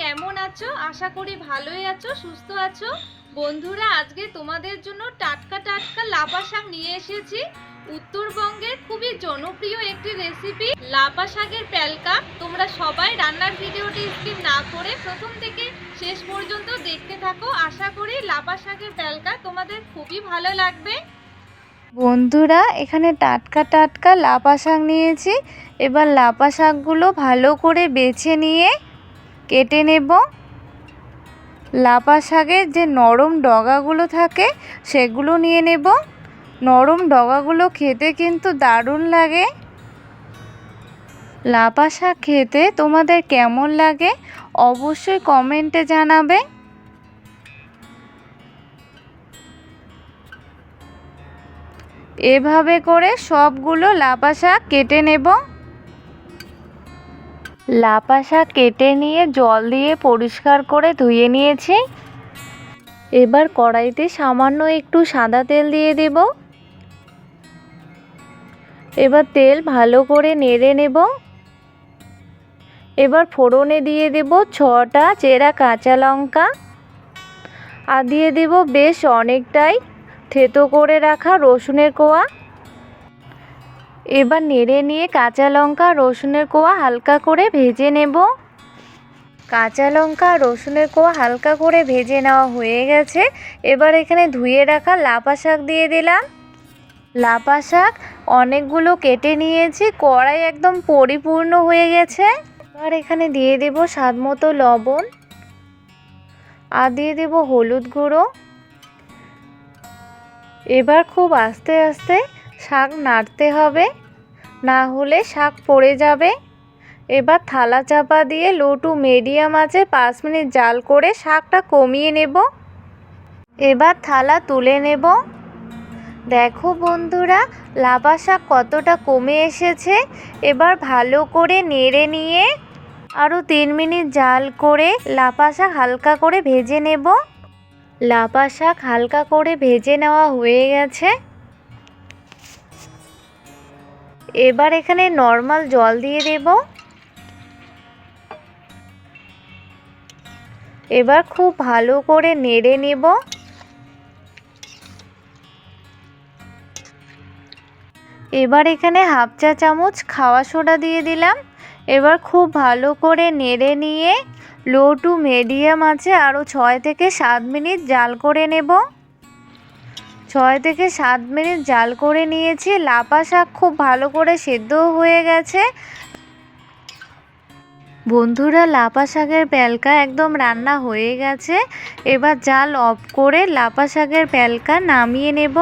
কেমন আছো? আশা করি ভালোই আছো, সুস্থ আছো। বন্ধুরা, আজকে তোমাদের জন্য টাটকা টাটকা লাপা শাক নিয়ে এসেছি। উত্তরবঙ্গের খুবই জনপ্রিয় একটি রেসিপি লাপা শাকের প্যালকা। তোমরা সবাই রান্নার ভিডিওটি স্কিপ না করে প্রথম থেকে শেষ পর্যন্ত দেখতে থাকো। আশা করি লাপা শাকের প্যালকা তোমাদের খুবই ভালো লাগবে। বন্ধুরা, এখানে টাটকা টাটকা লাপা শাক নিয়েছি। এবার লাপা শাকগুলো ভালো করে বেছে নিয়ে কেটে নেব। লাপা শাকের যে নরম ডগাগুলো থাকে, সেগুলো নিয়ে নেব। নরম ডগাগুলো খেতে কিন্তু দারুণ লাগে। লাপা শাক খেতে তোমাদের কেমন লাগে, অবশ্যই কমেন্টে জানাবে। এভাবে করে সবগুলো লাপা শাক কেটে নেব। লাপা শাক কেটে নিয়ে জল দিয়ে পরিষ্কার করে ধুয়ে নিয়েছি। এবার কড়াইতে সামান্য একটু সাদা তেল দিয়ে দেব। এবার তেল ভালো করে নেড়ে নেব। এবার ফোড়নে দিয়ে দেব ছটা চেরা কাঁচা লঙ্কা। আর দিয়ে দেব বেশ অনেকটাই থেতো করে রাখা রসুনের কোয়া। এবার নেড়ে নিয়ে কাঁচা লঙ্কা, রসুনের কোয়া হালকা করে ভেজে নেব। কাঁচা লঙ্কা, রসুনের কোয়া হালকা করে ভেজে নেওয়া হয়ে গেছে। এবার এখানে ধুয়ে রাখা লাপা শাক দিয়ে দিলাম। লাপা শাক অনেকগুলো কেটে নিয়েছি, কড়াই একদম পরিপূর্ণ হয়ে গেছে। এবার এখানে দিয়ে দেব স্বাদ মতো লবণ। আর দিয়ে দেব হলুদ গুঁড়ো। এবার খুব আস্তে আস্তে শাক নাড়তে হবে, না হলে শাক পড়ে যাবে। এবার থালা চাপা দিয়ে লো টু মিডিয়াম আছে পাঁচ মিনিট জাল করে শাকটা কমিয়ে নেব। এবার থালা তুলে নেব। দেখো বন্ধুরা লাভা শাক কতটা কমে এসেছে। এবার ভালো করে নেড়ে নিয়ে আরও তিন মিনিট জাল করে লাফা শাক হালকা করে ভেজে নেব। লাপা শাক হালকা করে ভেজে নেওয়া হয়ে গেছে। এবার এখানে নর্মাল জল দিয়ে দেব। এবার খুব ভালো করে নেড়ে নেব। এবার এখানে হাফ চা চামচ খাওয়া সোডা দিয়ে দিলাম। এবার খুব ভালো করে নেড়ে নিয়ে লো টু মিডিয়াম আছে আরও ছয় থেকে সাত মিনিট জাল করে নেব। ছয় থেকে সাত মিনিট জাল করে নিয়েছি, লাপা শাক খুব ভালো করে সেদ্ধও হয়ে গেছে। বন্ধুরা, লাপা শাকের প্যালকা একদম রান্না হয়ে গেছে, এবার জাল অফ করে লাপা শাকের প্যালকা নামিয়ে নেব।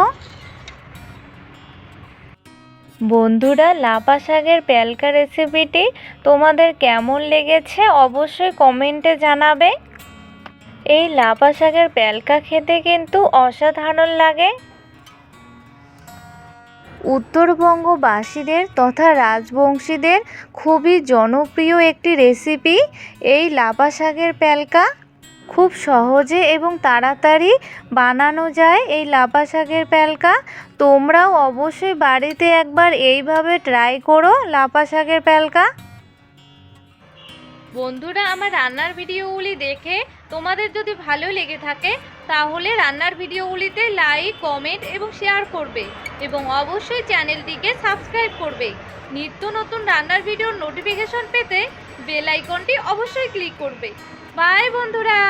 বন্ধুরা, লাপা শাকের প্যালকা রেসিপিটি তোমাদের কেমন লেগেছে অবশ্যই কমেন্টে জানাবে। এই লাপা শাকের প্যালকা খেতে কিন্তু অসাধারণ লাগে। উত্তরবঙ্গবাসীদের তথা রাজবংশীদের খুবই জনপ্রিয় একটি রেসিপি এই লাপা শাকের প্যালকা। খুব সহজে এবং তাড়াতাড়ি বানানো যায় এই লাপা শাকের প্যালকা। তোমরাও অবশ্যই বাড়িতে একবার এইভাবে ট্রাই করো লাপা শাকের প্যালকা। বন্ধুরা, আমার রান্নার ভিডিওগুলি দেখে তোমাদের যদি ভালো লেগে থাকে, তাহলে রান্নার ভিডিওগুলিতে লাইক কমেন্ট এবং শেয়ার করবে এবং অবশ্যই চ্যানেলটিকে সাবস্ক্রাইব করবে। নিত্য নতুন রান্নার ভিডিওর নোটিফিকেশন পেতে বেল আইকনটি অবশ্যই ক্লিক করবে। বাই বন্ধুরা।